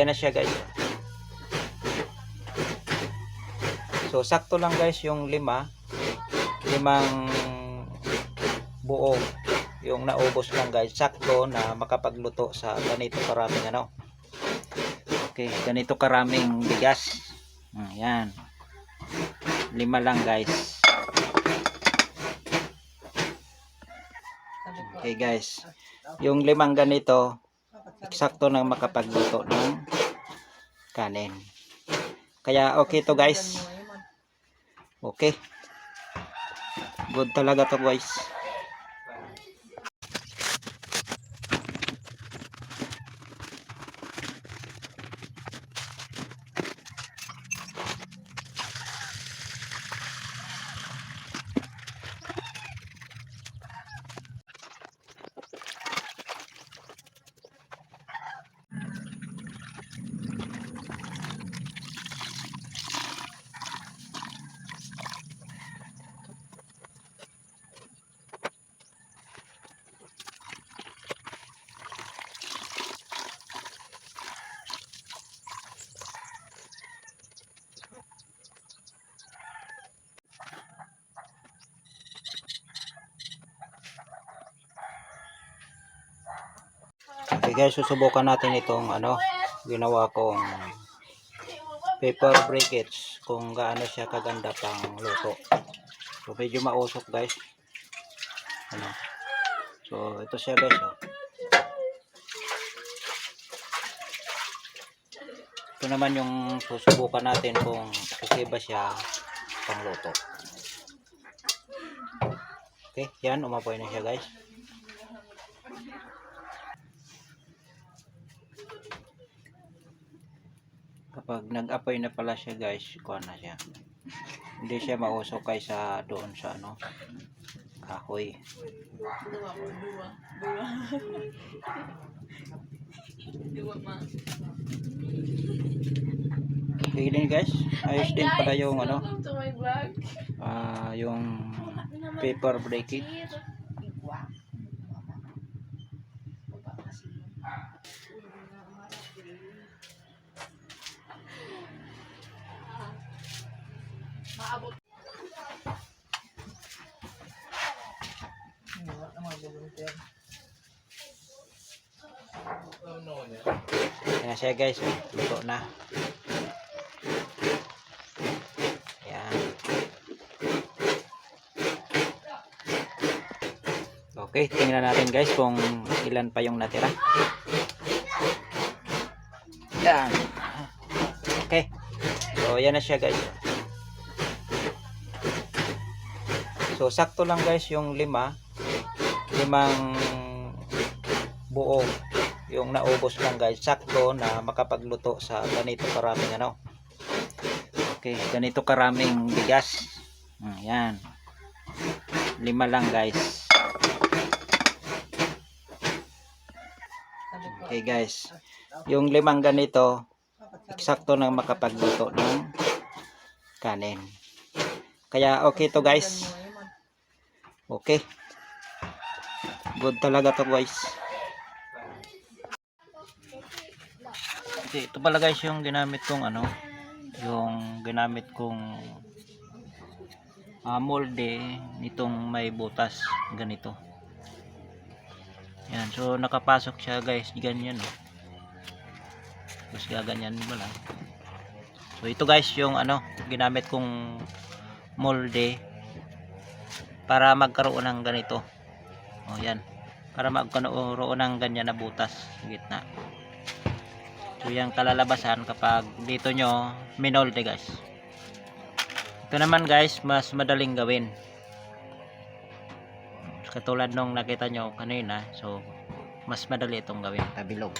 Yan na siya guys. So sakto lang guys yung lima. Limang buo. Yung naubos lang guys. Sakto na makapagluto sa ganito karaming ano. Okay, ganito karaming bigas. Hmm, yan. Lima lang guys. Okay guys. Yung limang ganito, eksakto nang makapagluto ng kanin. Kaya okay to guys. Okay. Good talaga to guys. Okay guys, susubukan natin itong ano, ginawa kong paper briquettes kung gaano siya kaganda pang luto. So medyo mausok guys. Ano. So ito siya guys. Oh. Ito naman yung susubukan natin kung okay ba siya pang luto. Okay, yan umapoy na siya guys. Kapag nag-apoy na pala siya guys kuha na siya hindi siya mausok kaysa doon sa ano kahoy Dua po, dua. Dua. Dua ma. okay din guys ayos din pala yung ano Welcome to my vlog. Ah, yung paper breaking Maabot. yan siya guys. Luto na. Yan okay tingnan natin guys kung ilan pa yung natira. Yan okay. So yan na siya guys so sakto lang guys yung lima. Limang buo. Yung naubos lang guys. Sakto na makapagluto sa ganito karaming ano. Okay ganito karaming bigas. Hmm, yan lima lang guys. Okay guys. Yung limang ganito eksakto na makapagluto ng kanin. Kaya okay to guys okay good talaga to guys Okay, ito pala guys yung ginamit kong ano, yung ginamit kong ah, molde nitong may butas ganito. Yan, so nakapasok siya guys, ganyan oh. Tapos gaganyan mo lang. So ito guys yung ano, ginamit kong molde para magkaroon ng ganito. Oh, yan. Para magkaroon ng ganyan na butas sa gitna. So yung kalalabasan kapag dito nyo minolde guys. Ito naman guys mas madaling gawin. Katulad nung nakita nyo kanina. So mas madali itong gawin. Tabilog.